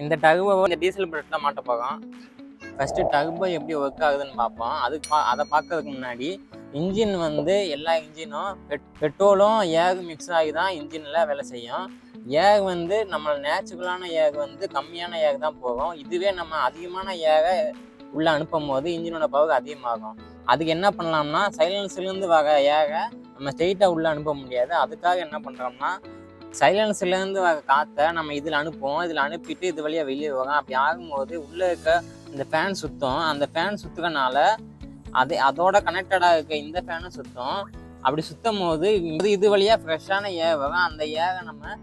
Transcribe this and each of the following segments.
இந்த டகுவை இந்த டீசல் பிரெட்டில் மாட்ட போகிறோம் ஃபஸ்ட்டு டகுபை எப்படி ஒர்க் ஆகுதுன்னு பார்ப்போம். அதுக்கு பா அதை பார்க்கறதுக்கு முன்னாடி இன்ஜின் வந்து எல்லா இன்ஜினும் பெட் பெட்ரோலும் ஏக் மிக்ஸ் ஆகி தான் இன்ஜினில் வேலை செய்யும். ஏக் வந்து நம்ம நேச்சுரலான ஏக் வந்து கம்மியான ஏக் தான் போகும். இதுவே நம்ம அதிகமான ஏகை உள்ளே அனுப்பும் போது இன்ஜினோட பவர் அதிகமாகும். அதுக்கு என்ன பண்ணலாம்னா சைலன்ஸ்லேருந்து வர ஏகை நம்ம ஸ்ட்ரெயிட்டாக உள்ளே அனுப்ப முடியாது. அதுக்காக என்ன பண்ணுறோம்னா சைலன்ஸ்லேருந்து வர காற்றை நம்ம இதில் அனுப்புவோம். இதில் அனுப்பிட்டு இது வழியாக வெளியே வரும் அப்படி ஆகும்போது உள்ளே இருக்க இந்த ஃபேன் சுத்தம். அந்த ஃபேன் சுற்றுறனால அது அதோட கனெக்டடாக இருக்க இந்த ஃபேனும் சுத்தம். அப்படி சுத்தும் போது இது இது வழியாக ஃப்ரெஷ்ஷான ஏர் வரும். அந்த ஏரை நம்ம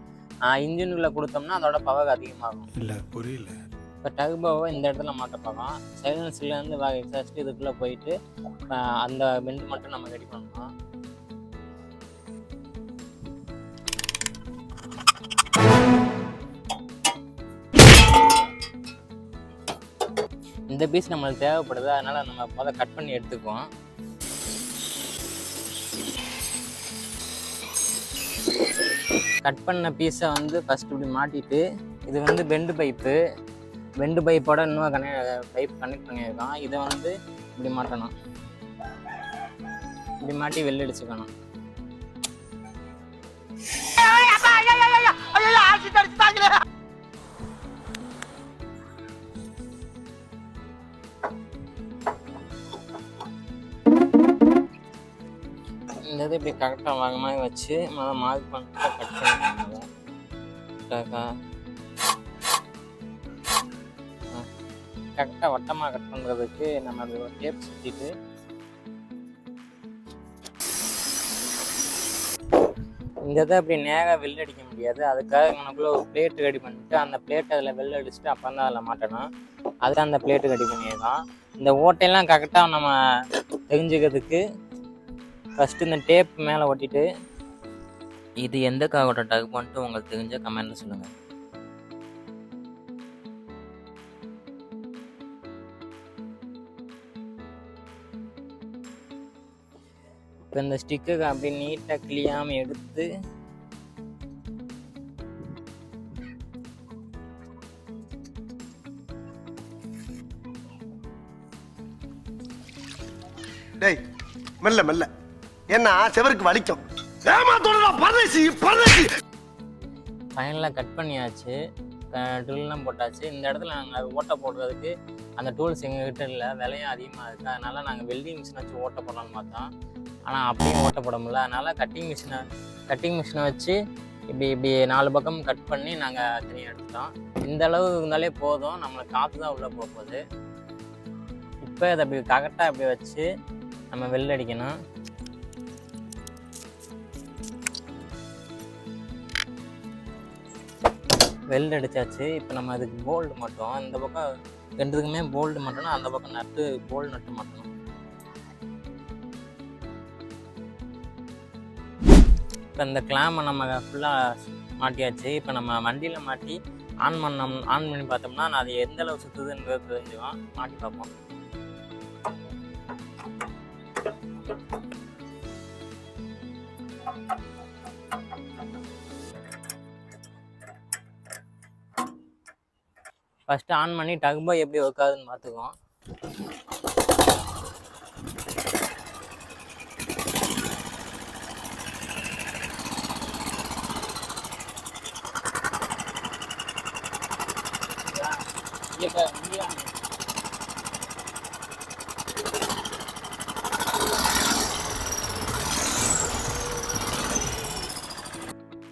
இன்ஜினுக்குள்ளே கொடுத்தோம்னா அதோட பவர் அதிகமாகும். இல்ல புரியல. இப்போ டகுபாவை இந்த இடத்துல மாட்ட பார்க்கலாம் சைலன்ஸ்லேருந்து வர எக்ஸாஸ்ட் இதுக்குள்ளே போயிட்டு அந்த பெண்டு மட்டும் நம்ம ரெடி பண்ணலாம் இந்த பீஸ் நம்மளுக்கு தேவைப்படுது அதனால நம்ம முதல்ல கட் பண்ணி எடுத்துக்குவோம். கட் பண்ண பீஸை வந்து ஃபஸ்ட்டு இப்படி மாட்டிட்டு இது வந்து பெண்டு பைப்பு பெண்டு பைப்போட இன்னும் கனெக்ட் பைப் கனெக்ட் பண்ணியிருக்கோம். இதை வந்து இப்படி மாட்டணும். இப்படி மாட்டி வெளில அடிச்சுக்கணும் இந்த இது இப்படி கரெக்டாக வாங்க மாதிரி வச்சு மொதல் மார்க் பண்ணிட்டு கட் பண்ணிக்கணும் கரெக்டாக வட்டமாக கட் பண்ணுறதுக்கு நம்ம அது ஒரு டேப் சுற்றிட்டு இந்த இதை அப்படி நேராக வெள்ள அடிக்க முடியாது. அதுக்காக நமக்குள்ள ஒரு பிளேட் ரெடி பண்ணிட்டு அந்த பிளேட் அதில் வெள்ள அடிச்சுட்டு அப்போ தான் அதில் மாட்டணும். அதுதான் அந்த பிளேட்டு ரெடி பண்ணியிருக்கோம் இந்த ஓட்டையெல்லாம் கரெக்டாக நம்ம தெரிஞ்சுக்கிறதுக்கு ஃபஸ்ட்டு இந்த டேப் மேலே ஒட்டிட்டு இது எந்த காவோட டக் பண்ணிட்டு உங்களுக்கு தெரிஞ்ச கமெண்ட்டில் சொல்லுங்கள் இப்போ இந்த ஸ்டிக்கு அப்படியே நீட்டாக கிளியாமல் எடுத்து டேய் மெல்ல மெல்ல. ஏன்னா செவருக்கு வலிக்கும். ஏமாத்தோட பரதேசி பரதேசி. ஃபைனலாக கட் பண்ணியாச்சு. ட்ரில்லாம் போட்டாச்சு. இந்த இடத்துல நாங்கள் ஓட்டை போடுறதுக்கு அந்த டூல்ஸ் எங்ககிட்ட இல்லை. விலையும் அதிகமாக இருக்குது அதனால் நாங்கள் வெல்டிங் மிஷின் வச்சு ஓட்டை போடலாம்னு பார்த்தோம். ஆனால் அப்படியும் ஓட்டை போட முடியல. அதனால் கட்டிங் மிஷினை கட்டிங் மிஷினை வச்சு இப்படி இப்படி நாலு பக்கம் கட் பண்ணி நாங்கள் தனியாக எடுத்துட்டோம். இந்த அளவு இருந்தாலே போதும். நம்மளுக்கு காற்று தான் உள்ளே போக போகுது. இப்போ இதை அப்படி கரெக்டாக இப்படி வச்சு நம்ம வெளில வெல்ட் அடித்தாச்சு இப்போ நம்ம அதுக்கு போல்டு மட்டும். இந்த பக்கம் ரெண்டுத்துக்குமே போல்டு மட்டும்னா அந்த பக்கம் நட்டு போல்டு நட்டு மாட்டணும் இப்போ இந்த கிளாமை நம்ம ஃபுல்லாக மாட்டியாச்சு. இப்போ நம்ம வண்டியில் மாட்டி ஆன் பண்ணோம் ஆன் பண்ணி பார்த்தோம்னா நான் அது எந்த அளவு சுற்றுதுன்றது தெரிஞ்சுவோம் மாட்டி பார்ப்போம். ஃபஸ்ட்டு ஆன் பண்ணி டக்போ எப்படி ஒர்க் ஆகுதுன்னு பார்த்துக்குவோம்.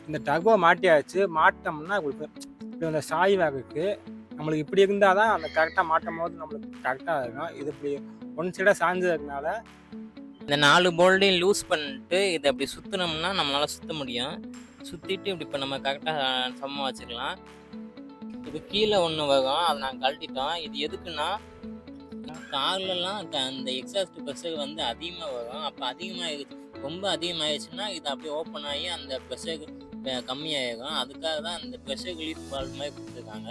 இந்த டகோ மாட்டியாச்சு. மாட்டோம்னா உங்களுக்கு இந்த சாய் வேகுக்கு நம்மளுக்கு இப்படி இருந்தால் தான் அந்த கரெக்டாக மாட்டும் போது நம்மளுக்கு கரெக்டாக இருக்கும். இது இப்படி ஒன் சைடாக சாஞ்சதுனால இந்த நாலு போல்டையும் லூஸ் பண்ணிட்டு இதை அப்படி சுற்றினோம்னா நம்மளால் சுற்ற முடியும். சுற்றிட்டு இப்படி இப்போ நம்ம கரெக்டாக சமமாக வச்சுக்கலாம். இது கீழே ஒன்று வரும். அதை நாங்கள் கழட்டிட்டோம். இது எதுக்குன்னா கார்லலாம் அந்த எக்ஸாஸ்ட் ப்ரெஷர் வந்து அதிகமாக வரும். அப்போ அதிகமாக ரொம்ப அதிகமாகிடுச்சுன்னா இது அப்படியே ஓப்பன் ஆகி அந்த ப்ரெஷர் கம்மியாகிடும் அதுக்காக தான் அந்த ப்ரெஷர் ரிலீஃப் பால் மாதிரி கொடுத்துருக்காங்க.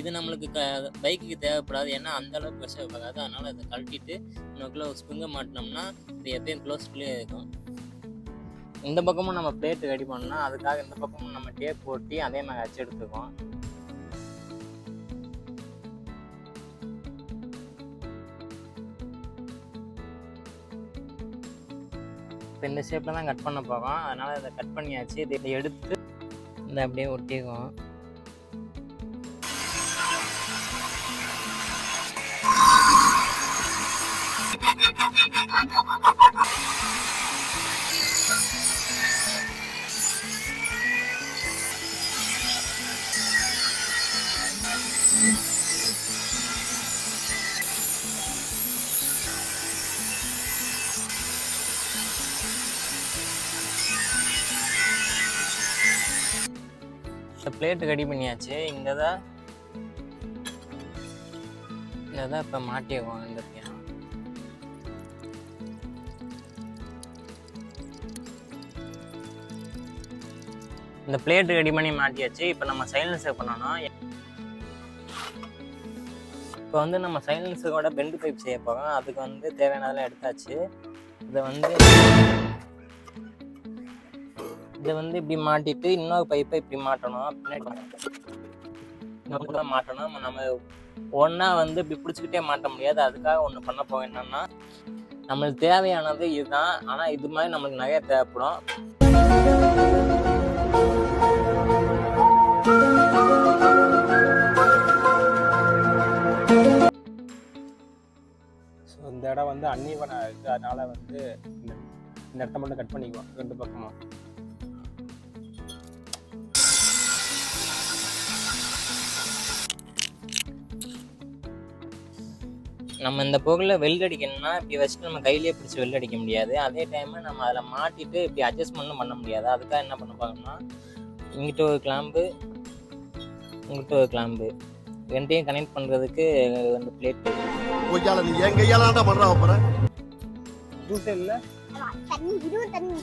இது நம்மளுக்கு க பைக்குக்கு தேவைப்படாது. ஏன்னா அந்த அளவுக்கு விஷம் இருக்காது அதனால் அதை கழட்டிட்டு நமக்குள்ளே ஸ்ப்ரிங்கை மாட்டினோம்னா இது எப்பயும் க்ளோஸ்ட்லேயே இருக்கும். இந்த பக்கமும் நம்ம பிளேட் ரெடி பண்ணோம்னா அதுக்காக இந்த பக்கமும் நம்ம டேப் போட்டி அதே நாங்கள் அச்சு எடுத்துக்கோம் இப்போ இந்த ஷேப்பில் தான் கட் பண்ண போகிறோம் அதனால் இதை கட் பண்ணியாச்சு. இதை எடுத்து இந்த அப்படியே ஒட்டிக்குவோம். இந்த பிளேட்டு ரெடி பண்ணியாச்சு. இங்கே தான் இங்கே தான் இப்போ மாட்டிக்குவோம் இந்த இந்த பிளேட்டு ரெடி பண்ணி மாட்டியாச்சு. இப்போ நம்ம சைலன்சர் பண்ணணும். இப்போ வந்து நம்ம சைலன்சரோட பெண்டு பைப் செய்ய போகிறோம் அதுக்கு வந்து தேவையானதெல்லாம் எடுத்தாச்சு. இதை வந்து இதை வந்து இப்படி மாட்டிட்டு இன்னொரு பைப்பை இப்படி மாட்டணும். பின்னாடி நம்ம மாட்டணும் நம்ம ஒன்றா வந்து இப்படி பிடிச்சிக்கிட்டே மாட்ட முடியாது. அதுக்காக ஒன்று பண்ண போக என்னன்னா நம்மளுக்கு தேவையானது இதுதான். ஆனால் இது மாதிரி நம்மளுக்கு நிறைய தேவைப்படும். ஸோ இந்த இடம் வந்து அன்னீவனாக இருக்குது அதனால் வந்து இந்த இந்த இடத்த மட்டும் கட் பண்ணிக்குவோம். ரெண்டு பக்கமும். நம்ம இந்த பொருளில் வெல்ட் அடிக்கணும்னா இப்படி வச்சுட்டு நம்ம கையிலேயே பிடிச்சி வெல்ட் அடிக்க முடியாது. அதே டைமில் நம்ம அதில் மாட்டிட்டு இப்படி அட்ஜஸ்ட்மெண்ட்டும் பண்ண முடியாது. அதுக்காக என்ன பண்ண போகிறோம்னா இங்கிட்ட ஒரு கிளாம்பு இங்கிட்ட ஒரு கிளாம்பு ரெண்டையும் கனெக்ட் பண்ணுறதுக்கு ரெண்டு பிளேட் ஜூஸ் இல்லை தண்ணி தண்ணி.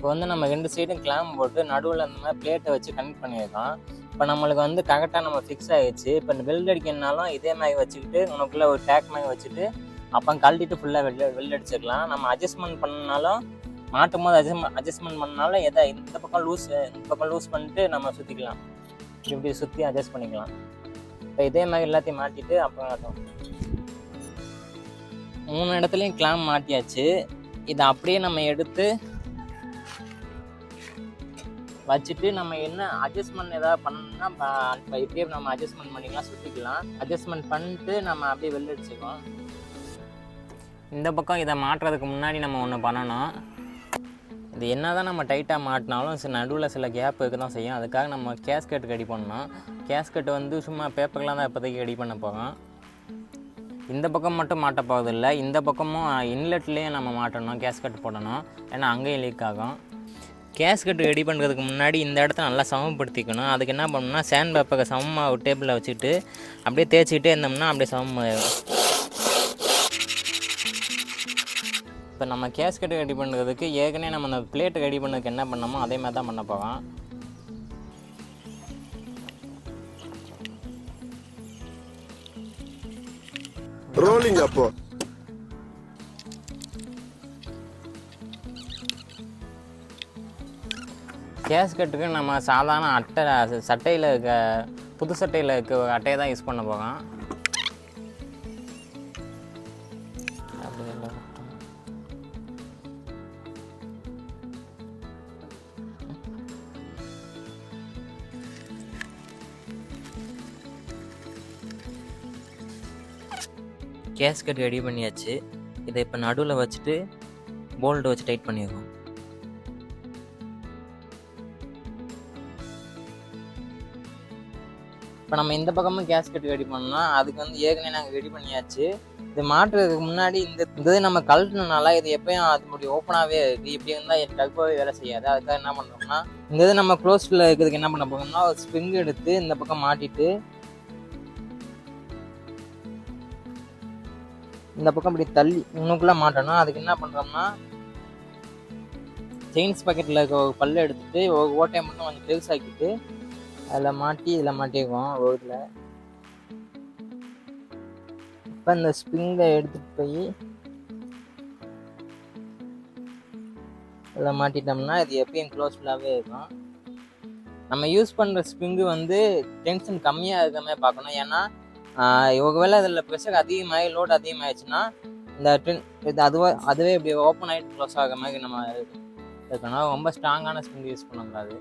இப்போ வந்து நம்ம ரெண்டு சைடும் கிளாம் போட்டு நடுவில் அந்த மாதிரி பிளேட்டை வச்சு கனெக்ட் பண்ணியிருக்கோம் இப்போ நம்மளுக்கு வந்து கரெக்டாக நம்ம ஃபிக்ஸ் ஆகிடுச்சு இப்போ இந்த வெல்ட் அடிக்கணுனாலும் இதே மாதிரி வச்சுக்கிட்டு உனக்குள்ளே ஒரு டேக் மாதிரி வச்சுட்டு அப்போ கழட்டிட்டு ஃபுல்லாக வெள்ள வெல்ட் அடிச்சிக்கலாம். நம்ம அட்ஜஸ்ட்மெண்ட் பண்ணனாலும் மாட்டும் போது அட்ஜஸ்ட் அட்ஜஸ்ட்மெண்ட் பண்ணாலும் எதை இந்த பக்கம் லூஸ் இந்த பக்கம் லூஸ் பண்ணிட்டு நம்ம சுற்றிக்கலாம் இப்படி சுற்றி அட்ஜஸ்ட் பண்ணிக்கலாம். இப்போ இதே மாதிரி எல்லாத்தையும் மாட்டிட்டு அப்புறம் மூணு இடத்துலையும் கிளாம் மாட்டியாச்சு. இதை அப்படியே நம்ம எடுத்து வச்சுட்டு நம்ம என்ன அட்ஜஸ்ட்மெண்ட் ஏதாவது பண்ணணும்னா இப்போ இப்படியே நம்ம அட்ஜஸ்ட்மெண்ட் பண்ணிக்கலாம் சுற்றிக்கலாம் அட்ஜஸ்ட்மெண்ட் பண்ணிட்டு நம்ம அப்படியே வெளில அடிச்சுக்கோம் இந்த பக்கம் இதை மாட்டுறதுக்கு முன்னாடி நம்ம ஒன்று பண்ணணும். இது என்ன தான் நம்ம டைட்டாக மாட்டினாலும் சில நடுவில் சில கேப் இருக்க தான் செய்யும். அதுக்காக நம்ம கேஸ்கட் ரெடி பண்ணோம் கேஸ்கட் வந்து சும்மா பேப்பர்லாம் தான் இப்போதைக்கு ரெடி பண்ண போகிறோம் இந்த பக்கம் மட்டும் மாட்ட போகிறதில்ல இந்த பக்கமும் இன்லெட்லேயே நம்ம மாட்டணும் கேஸ்கட் போடணும். ஏன்னா அங்கேயும் லீக் ஆகும். கேஸ்கட் ரெடி பண்ணுறதுக்கு முன்னாடி இந்த இடத்த நல்லா சமப்படுத்திக்கணும். அதுக்கு என்ன பண்ணணும்னா சேண்ட் பேப்பரை சமமாக ஒரு டேபிளில் வச்சுக்கிட்டு அப்படியே தேய்ச்சிக்கிட்டே இருந்தோம்னா அப்படியே சமமாயிடும் இப்போ நம்ம கேஸ்கட் ரெடி பண்ணுறதுக்கு ஏற்கனவே நம்ம அந்த பிளேட்டு ரெடி பண்ணதுக்கு என்ன பண்ணோமோ அதே மாதிரி தான் பண்ண போகிறோம் ரோலிங் அப்போ. கேஸ்கட்டுக்கு நம்ம சாதாரண அட்டை சட்டையில் இருக்க புது சட்டையில் இருக்க அட்டையை தான் யூஸ் பண்ண போகிறோம் கேஸ்கட் ரெடி பண்ணியாச்சு. இதை இப்போ நடுவில் வச்சுட்டு போல்டு வச்சு டைட் பண்ணிடுவோம். இப்போ நம்ம இந்த பக்கமும் கேஸ்கட் ரெடி பண்ணோம்னா அதுக்கு வந்து ஏற்கனவே நாங்கள் ரெடி பண்ணியாச்சு. இது மாட்டுறதுக்கு முன்னாடி இந்த இந்த இது நம்ம கழட்டினால இது எப்பயும் அது முடி ஓப்பனாகவே இருக்குது இப்படி இருந்தால் டர்போவே வேலை செய்யாது. அதுக்காக என்ன பண்ணுறோம்னா இந்த இது நம்ம க்ளோஸில் இருக்கிறதுக்கு என்ன பண்ண போகிறோம்னா ஒரு ஸ்ப்ரிங் எடுத்து இந்த பக்கம் மாட்டிட்டு இந்த பக்கம் இப்படி தள்ளி இன்னுக்குள்ளே மாட்டணும். அதுக்கு என்ன பண்ணுறோம்னா செயின்ஸ் பாக்கெட்டில் இருக்க ஒரு பல்ல எடுத்துட்டு ஒரு ஓட்டையை மட்டும் கொஞ்சம் பெருசாக்கிட்டு அதில் மாட்டி இதில் மாட்டிக்குவோம் ரோட்டில் இப்போ இந்த ஸ்ப்ரிங்கை எடுத்துகிட்டு போய் இதில் மாட்டிட்டோம்னா இது எப்பயும் க்ளோஸ்ஃபுல்லாகவே இருக்கும். நம்ம யூஸ் பண்ணுற ஸ்ப்ரிங்கு வந்து டென்ஷன் கம்மியாக இருக்க மாதிரி பார்க்கணும். ஏன்னா ஒருவேளை அதில் ப்ரெஷர் அதிகமாகி லோட் அதிகமாகிடுச்சுன்னா இந்த டென் இது அதுவே அதுவே இப்படி ஓப்பன் ஆகிட்டு க்ளோஸ் ஆகிற மாதிரி நம்ம இருக்கணும். ரொம்ப ஸ்ட்ராங்கான ஸ்ப்ரிங் யூஸ் பண்ணக்கூடாது.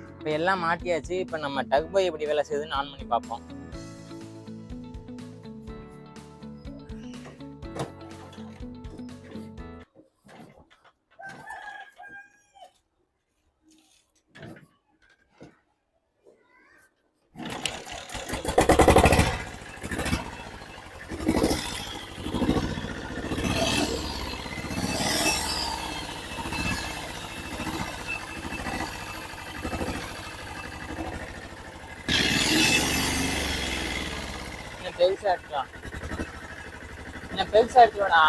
இப்போ எல்லாம் மாட்டியாச்சு. இப்போ நம்ம டக் பை எப்படி வேலை செய்யுதுன்னு ஆன் பண்ணி பார்ப்போம். சாப்பிடுவோடா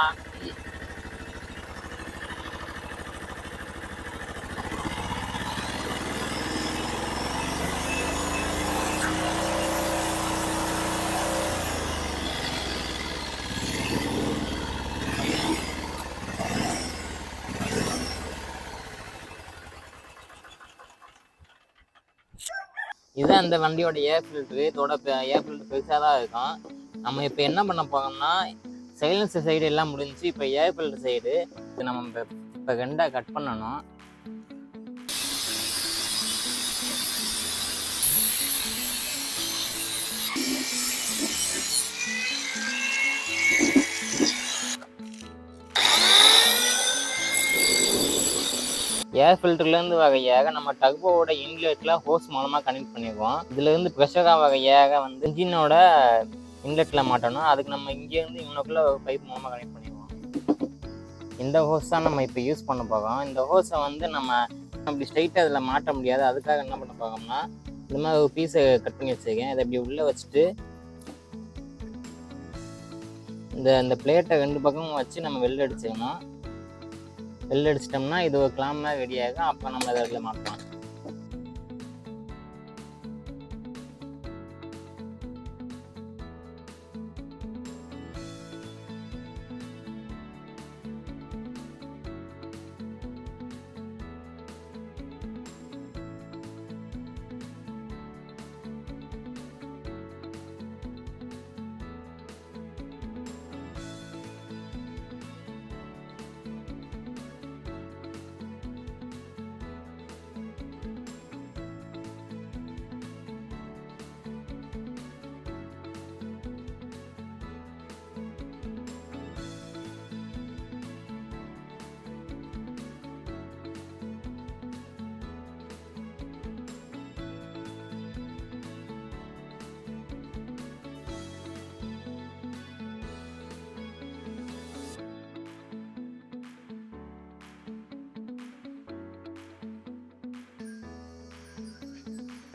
இதுதான் இந்த வண்டியோட ஏர் ஃபில்ட்ரு இதோட ஏர் ஃபில்ட்ரு பெருசாக தான் இருக்கும். நம்ம இப்போ என்ன பண்ண போறோம்னா சைலன்சர் சைடு எல்லாம் முடிஞ்சுச்சு. இப்போ ஏர் சைடு இது நம்ம இப்போ இப்போ ரெண்டாக கட் பண்ணணும். ஏர் ஃபில்டர்லேருந்து வகையாக நம்ம டர்போவோட இன்லெட்டில் ஹோஸ் மூலமாக கனெக்ட் பண்ணியிருக்கோம் இதுலேருந்து ப்ரெஷராக வகையாக வந்து இன்ஜினோட இன்லெட்டில் மாட்டணும் அதுக்கு நம்ம இங்கேருந்து இவனுக்குள்ளே ஒரு பைப் மூலமாக கனெக்ட் பண்ணிடுவோம். இந்த ஹோஸ் தான் நம்ம இப்போ யூஸ் பண்ண போகிறோம் இந்த ஹோஸை வந்து நம்ம அப்படி ஸ்ட்ரைட்டாக அதில் மாட்ட முடியாது. அதுக்காக என்ன பண்ண போகிறோம்னா இந்த மாதிரி ஒரு பீஸை கட் பண்ணி வச்சுருக்கேன். இதை இப்படி உள்ளே வச்சுட்டு இந்த இந்த பிளேட்டை ரெண்டு பக்கமும் வச்சு நம்ம வெளில அடிச்சுக்கணும் வெளில அடிச்சிட்டோம்னா இது ஒரு ரெடி ஆகிடும் அப்போ நம்ம இதை அதில் மாட்டலாம்.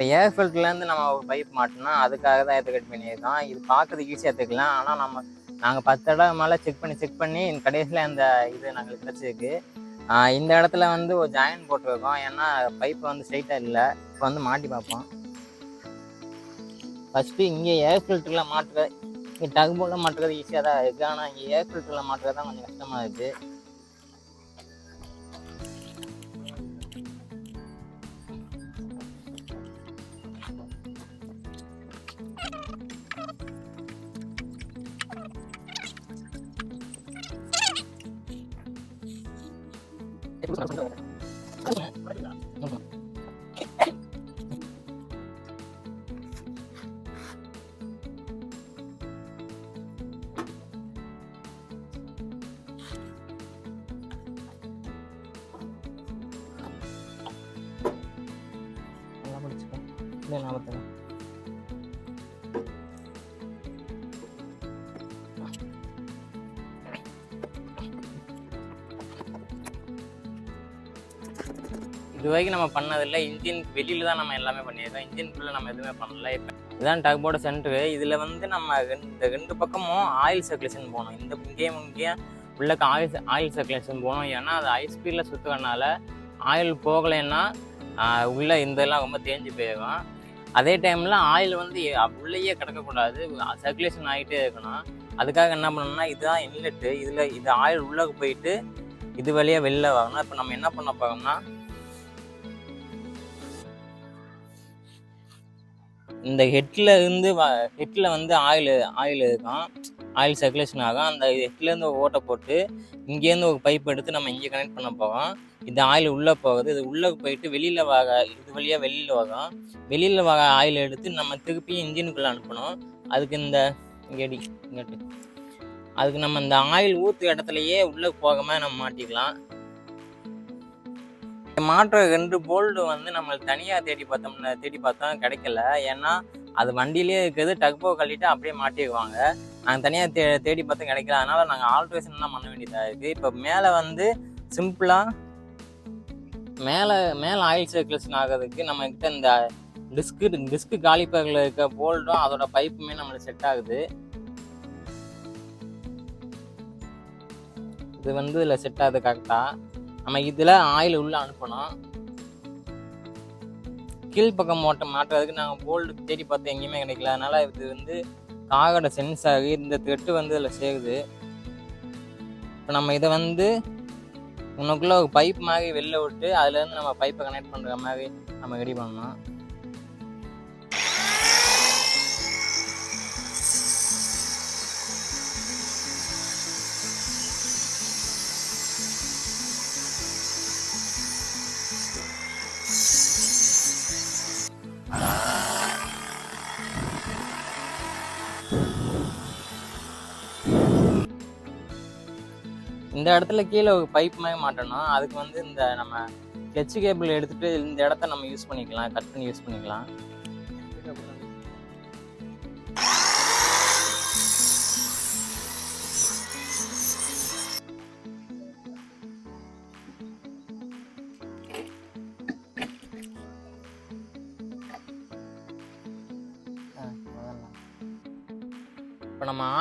இப்போ ஏர் ஃபில்டர்லேருந்து நம்ம ஒரு பைப் மாட்டினா அதுக்காக தான் இதை கட் பண்ணியிருக்கோம். இது பார்க்கறதுக்கு ஈஸியாக எடுத்துக்கலாம். ஆனால் நம்ம நாங்கள் பத்து இடம் மேலே செக் பண்ணி செக் பண்ணி கடைசியில் அந்த இது நாங்கள் கிடச்சிருக்கு. இந்த இடத்துல வந்து ஒரு ஜாயின் போட்டிருக்கோம். ஏன்னா பைப் வந்து ஸ்ட்ரைட்டாக இல்லை. இப்போ வந்து மாட்டி பார்ப்போம். ஃபஸ்ட்டு இங்கே ஏர் ஃபில்டரில் மாட்டுற இங்கே டகுபோல மாட்டுறது ஈஸியாக தான் இருக்குது ஆனால் இங்கே ஏர் ஃபில்டரில் மாட்டுறது தான் கொஞ்சம் கஷ்டமாக இருக்குது நல்லா இது வரைக்கும் நம்ம பண்ணதில்லை. இன்ஜின் வெளியில் தான் நம்ம எல்லாமே பண்ணியிருக்கோம். இன்ஜின்குள்ளே நம்ம எதுவுமே பண்ணல. இப்போ இதுதான் டக்போட சென்டரு இதில் வந்து நம்ம இந்த ரெண்டு பக்கமும் ஆயில் சர்க்குலேஷன் போகணும். இந்த இங்கேயும் இங்கேயும் உள்ளக்க ஆயில் ஆயில் சர்க்குலேஷன் போகணும். ஏன்னா அது ஹை ஸ்பீடில் சுற்றுறதுனால ஆயில் போகலைன்னா உள்ளே உள்ள இந்த எல்லாம் ரொம்ப தேஞ்சு போயிடும். அதே டைமில் ஆயில் வந்து உள்ளேயே கிடக்கக்கூடாது. சர்க்குலேஷன் ஆகிட்டே இருக்கணும். அதுக்காக என்ன பண்ணணும்னா இதுதான் இன்லெட்டு இதில் இது ஆயில் உள்ளே போயிட்டு இது வழியாக வெளில வாங்கணும் இப்போ நம்ம என்ன பண்ண போகிறோம்னா இந்த ஹெட்டில் இருந்து ஹெட்டில் வந்து ஆயில் ஆயில் இருக்கும் ஆயில் சர்க்குலேஷன் ஆகும். அந்த ஹெட்லேருந்து ஓட்டை போட்டு இங்கேருந்து ஒரு பைப் எடுத்து நம்ம இங்கே கனெக்ட் பண்ண போவோம் இந்த ஆயில் உள்ளே போகுது. இது உள்ளே போயிட்டு வெளியில் வாக இது வழியாக வெளியில் வரும். வெளியில் வர ஆயில் எடுத்து நம்ம திருப்பி இன்ஜினுக்குள்ளே அனுப்பணும். அதுக்கு இந்த இங்கடி இங்கட்டு அதுக்கு நம்ம இந்த ஆயில் ஊற்று இடத்துலையே உள்ளே போகாமல் நம்ம மாட்டிக்கலாம். மாற்ற ரெண்டு போல்டு வந்து நம்ம தனியாக தேடி பார்த்தோம்னா தேடி பார்த்தோம் கிடைக்கல. ஏன்னா அது வண்டியிலே இருக்கிறது டக்போ கழிட்டு அப்படியே மாட்டிடுவாங்க நாங்கள் தனியாக தே தேடி பார்த்தோம் கிடைக்கல. அதனால் நாங்கள் ஆல்ட்ரேஷன்லாம் பண்ண வேண்டியதாக இருக்குது இப்போ மேலே வந்து சிம்பிளாக மேலே மேலே ஆயில் சர்க்குலேஷன் ஆகிறதுக்கு நம்ம கிட்ட இந்த டிஸ்க்கு டிஸ்க்கு காலிப்பரில் இருக்க போல்டும் அதோட பைப்புமே நம்மளுக்கு செட் ஆகுது. இது வந்து இதில் செட் ஆகுது கரெக்டாக நம்ம இதில் ஆயில் உள்ளே அனுப்பணும். கீழ் பக்கம் மாட்டுறதுக்கு நாங்கள் போல்டு தேடி பார்த்து எங்கேயுமே கிடைக்கல. அதனால் இது வந்து காகோட சென்ஸ் ஆகி இந்த த்ரெட்டு வந்து இதில் சேருது. இப்போ நம்ம இதை வந்து உனக்குள்ளே ஒரு பைப் மாதிரி வெளில விட்டு அதுலேருந்து நம்ம பைப்பை கனெக்ட் பண்ணுற மாதிரி நம்ம ரெடி பண்ணணும். இந்த இடத்துல கீழே பைப் மாதிரி மாட்டணும் அதுக்கு வந்து இந்த நம்ம ஹெச் கேபிள் எடுத்துகிட்டு இந்த இடத்த நம்ம யூஸ் பண்ணிக்கலாம் கட் பண்ணி யூஸ் பண்ணிக்கலாம்.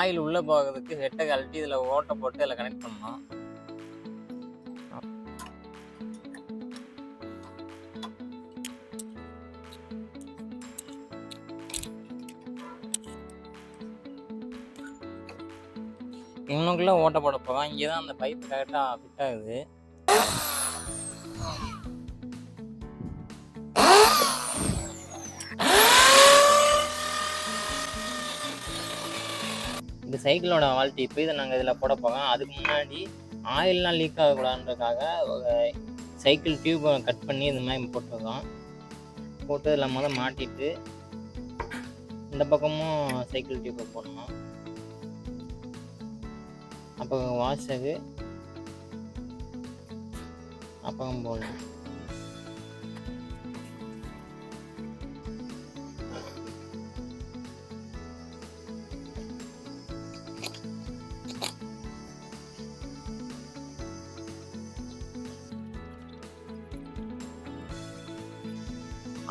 ஆயில் உள்ளே போகிறதுக்கு ஹெட்டை கழட்டி இதில் ஓட்டை போட்டு இதில் கனெக்ட் பண்ணணும். இன்னுக்குள்ளே ஓட்டை போட போகிறோம் இங்கே தான் அந்த பைப் கரெக்டாக ஃபிட் ஆகுது. இந்த சைக்கிளோட வால்ட்டி இப்போ இதை நாங்கள் இதில் போட போகிறோம் அதுக்கு முன்னாடி ஆயில்லாம் லீக் ஆகக்கூடாதுன்றதுக்காக ஒரு சைக்கிள் டியூப்பை கட் பண்ணி இந்த மாதிரி போட்டிருக்கோம். போட்டு இதில் முதல் மாட்டிட்டு இந்த பக்கமும் சைக்கிள் டியூப்பை போடணும். அப்போ வாஷகு அப்புறம் போடணும்.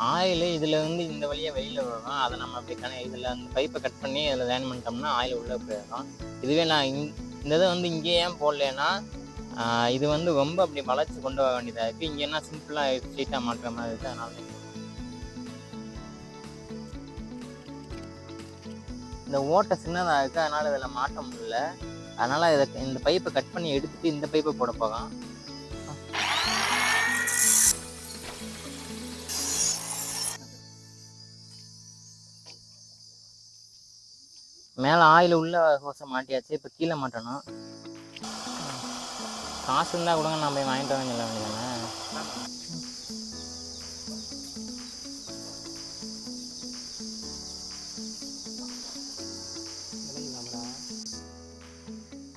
ஆயில் இதில் வந்து இந்த வழியாக வெளியில் வரும் அதை நம்ம அப்படி கண இதில் அந்த பைப்பை கட் பண்ணி அதில் லேன் பண்ணிட்டோம்னா ஆயில் உள்ளே போயிடும் இதுவே நான் இந்த இதை வந்து இங்கே ஏன் போடலன்னா இது வந்து ரொம்ப அப்படி வளர்ச்சி கொண்டு வர வேண்டியதாக இருக்குது இங்கே என்ன சிம்பிளாக ஸ்ட்ரீட்டாக மாட்டுற மாதிரி இருக்குது அதனால இந்த ஓட்டை சின்னதாக இருக்குது அதனால் இதில் மாட்ட முடியல. அதனால் இதை இந்த பைப்பை கட் பண்ணி எடுத்துகிட்டு இந்த பைப்பை போட போகலாம் மேலே ஆயில் உள்ள ஹோஸை மாட்டியாச்சு இப்போ கீழே மாட்டணும். காசு இருந்தால் கொடுங்க நான் போய் வாங்கிட்டு வரேன் சொல்ல வேண்டியதானே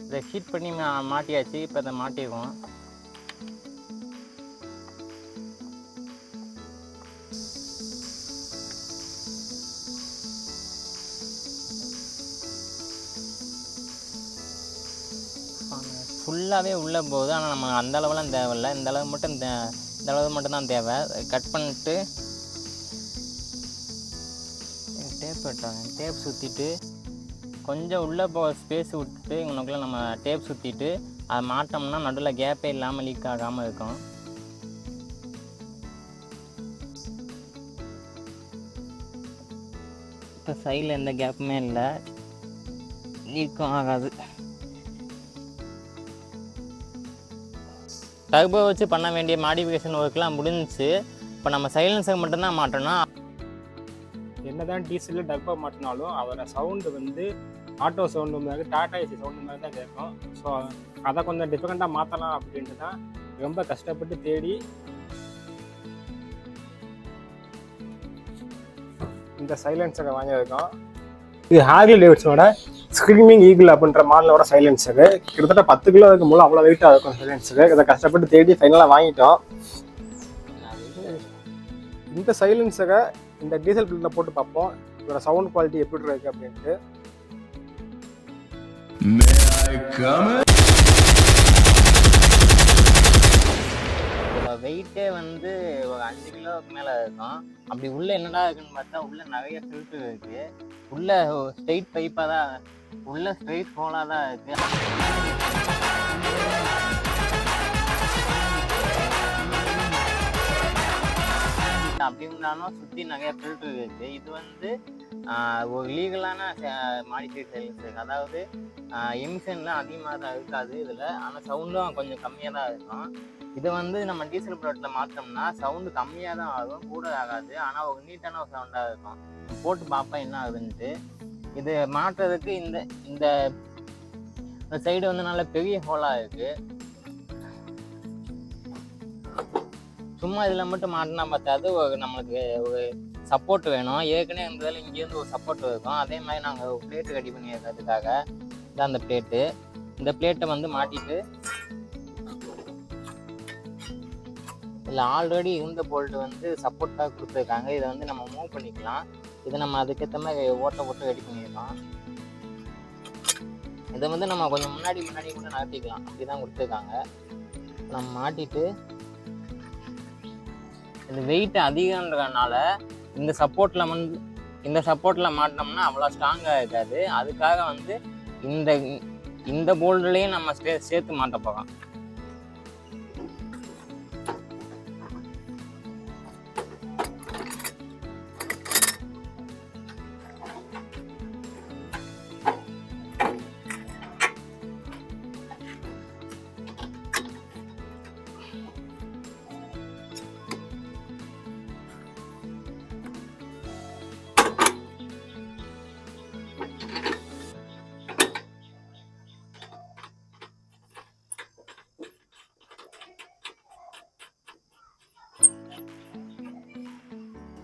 இதை ஹீட் பண்ணி மா- மாட்டியாச்சு இப்போ அதை மாட்டிக்குவோம் ஃபுல்லாகவே உள்ளே போகுது. ஆனால் நம்ம அந்த அளவுலாம் தேவையில்ல. இந்த அளவு மட்டும் தே இந்த அளவு மட்டும் தான் தேவை. கட் பண்ணிட்டு டேப் வெட்டாங்க டேப் சுற்றிட்டு கொஞ்சம் உள்ளே போக ஸ்பேஸ் விட்டுட்டு இவனுக்குள்ளே நம்ம டேப் சுற்றிட்டு அதை மாட்டோம்னா நடுவில் கேப்பே இல்லாமல் லீக் ஆகாமல் இருக்கும். இப்போ சைடில் எந்த கேப்புமே இல்லை. லீக்கும் ஆகாது. டர்போ வச்சு பண்ண வேண்டிய மாடிஃபிகேஷன் ஒர்க்லாம் முடிஞ்சிச்சு. இப்போ நம்ம சைலன்ஸை மட்டும்தான் மாட்டணும். என்னதான் டீசலில் டர்போ மாட்டினாலும் அதோட சவுண்டு வந்து ஆட்டோ சவுண்டு மாதிரி டாடா ஏசி சவுண்டு மாதிரி தான் கேட்கும். ஸோ அதை கொஞ்சம் டிஃபரெண்ட்டாக மாற்றலாம் அப்படின்ட்டு தான் ரொம்ப கஷ்டப்பட்டு தேடி இந்த சைலன்சரை வாங்கியிருக்கோம். இது ஹார்லி டேவிட்ஸனோட ஸ்க்ரீமிங் ஈகிள் அப்படின்ற மாடலோட சைலன்சரு கிட்டத்தட்ட பத்து கிலோ இருக்கும் போல அவ்வளோ வெயிட்டாக இருக்கும் சைலன்ஸுக்கு இதை. கஷ்டப்பட்டு தேடி ஃபைனலாக வாங்கிட்டோம். இந்த சைலன்ஸுக்கு இந்த டீசல் பில்லில் போட்டு பார்ப்போம். இதோட சவுண்ட் குவாலிட்டி எப்படி இருக்கு அப்படின்ட்டு இதோட வெயிட்டே வந்து ஒரு அஞ்சு கிலோவுக்கு மேலே இருக்கும். அப்படி உள்ள என்னடா இருக்குன்னு பார்த்தா உள்ள நிறைய ஃபில்டர் இருக்கு. உள்ள ஸ்ட்ரெயிட் பைப்பாக தான் உள்ள ஸ்ட்ரெயிட் ஹோலாக தான் இருக்கு. அப்படி சுற்றி நிறைய ஃபில்டர் இருக்குது இது வந்து ஒரு லீகலான மாடிஃபை சைலன்ஸ் அதாவது எமிஷன்லாம் அதிகமாக தான் இருக்காது இதில். ஆனால் சவுண்டும் கொஞ்சம் கம்மியாக தான் இருக்கும். இதை வந்து நம்ம டீசல் ப்ராடக்ட்டில் மாற்றோம்னா சவுண்டு கம்மியாக தான் ஆகும் கூட ஆகாது ஆனால் ஒரு நீட்டான ஒரு சவுண்டாக இருக்கும். போட்டு பார்ப்பேன் என்ன ஆகுதுன்ட்டு. இது மாட்டுறதுக்கு இந்த இந்த சைடு வந்து நல்ல பெரிய ஹோலாக இருக்கு. சும்மா இதில் மட்டும் மாட்டினா பார்த்தாது ஒரு நம்மளுக்கு ஒரு சப்போர்ட் வேணும். ஏற்கனவே இருந்ததால் இங்கேருந்து ஒரு சப்போர்ட் இருக்கும். அதே மாதிரி நாங்கள் ஒரு பிளேட்டு ரெடி பண்ணியிருக்கிறதுக்காக இதான் அந்த பிளேட்டு இந்த பிளேட்டை வந்து மாட்டிட்டு இல்லை ஆல்ரெடி இருந்த போல்ட் வந்து சப்போர்ட்டாக கொடுத்துருக்காங்க. இதை வந்து நம்ம மூவ் பண்ணிக்கலாம். இதை நம்ம அதுக்கேற்ற மாதிரி ஓட்ட ஓட்ட ரெடி பண்ணிடலாம். இதை வந்து நம்ம கொஞ்சம் முன்னாடி முன்னாடி கூட நகர்த்திக்கலாம் அப்படி தான் கொடுத்துருக்காங்க. நம்ம மாட்டிட்டு இந்த வெயிட் அதிகன்றதுனால இந்த சப்போர்ட்டில் வந்து இந்த சப்போர்ட்டில் மாட்டினோம்னா அவ்வளோ ஸ்ட்ராங்காக இருக்காது. அதுக்காக வந்து இந்த இந்த போல்டுலேயும் நம்ம சே சேர்த்து மாட்ட போகிறோம்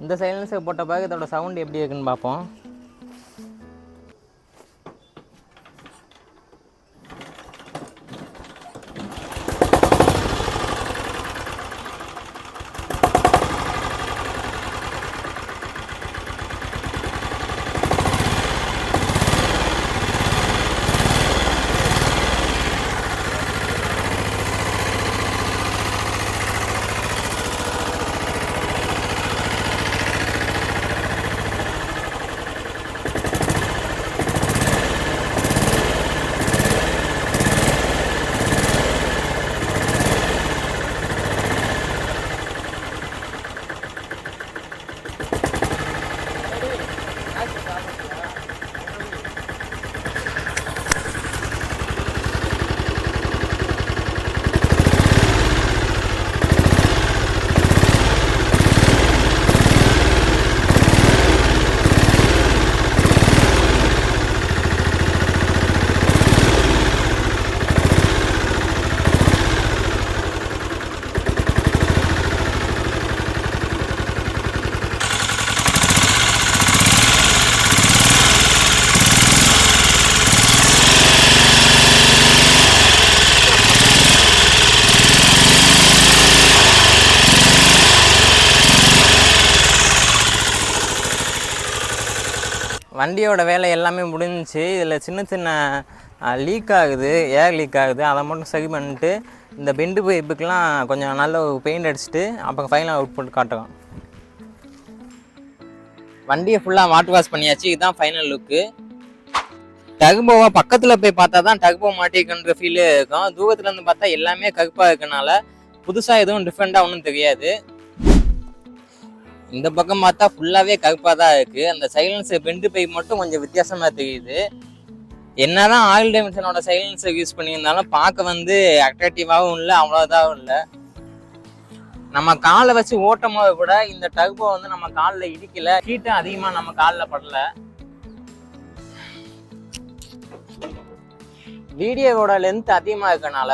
இந்த சைலன்ஸை போட்ட பிறகு இதோட சவுண்ட் எப்படி இருக்குன்னு பார்ப்போம். வண்டியோட வேலை எல்லாமே முடிஞ்சிச்சு. இதில் சின்ன சின்ன லீக் ஆகுது ஏர் லீக் ஆகுது. அதை மட்டும் சரி பண்ணிட்டு இந்த பெண்டு பைப்புக்கெலாம் கொஞ்சம் நல்ல ஒரு பெயிண்ட் அடிச்சுட்டு அப்புறம் ஃபைனல் போட்டு காட்டுறோம். வண்டியை ஃபுல்லாக வாட்டர் வாஷ் பண்ணியாச்சு. இதுதான் ஃபைனல் லுக்கு டகுபோவை பக்கத்தில் போய் பார்த்தா தான் டகுபோ மாட்டிருக்குன்ற ஃபீலே இருக்கும். தூரத்துலேருந்து பார்த்தா எல்லாமே கருப்பாக இருக்கனால புதுசாக எதுவும் டிஃப்ரெண்ட்டாக ஒன்றும் தெரியாது. இந்த பக்கம் பார்த்தா ஃபுல்லாகவே கருப்பாக தான் இருக்குது அந்த சைலன்ஸு பெண்டு பை மட்டும் கொஞ்சம் வித்தியாசமாக தெரியுது. என்னதான் ஆயில் டைமென்ஷனோட சைலன்ஸை யூஸ் பண்ணியிருந்தாலும் பார்க்க வந்து அட்ராக்டிவாகவும் இல்லை அவ்வளோதாகவும் இல்லை. நம்ம காலை வச்சு ஓட்டும் போது கூட இந்த டர்போ வந்து நம்ம காலில் இடிக்கல ஹீட்டும் அதிகமாக நம்ம காலில் படல. வீடியோவோட லென்த் அதிகமாக இருக்கனால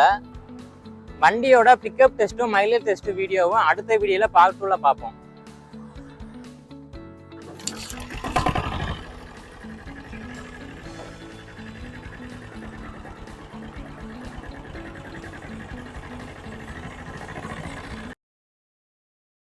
வண்டியோட பிக்கப் டெஸ்ட்டும் மைலேஜ் டெஸ்ட் வீடியோவும் அடுத்த வீடியோவில் பார்ட் டூவில் பார்ப்போம்.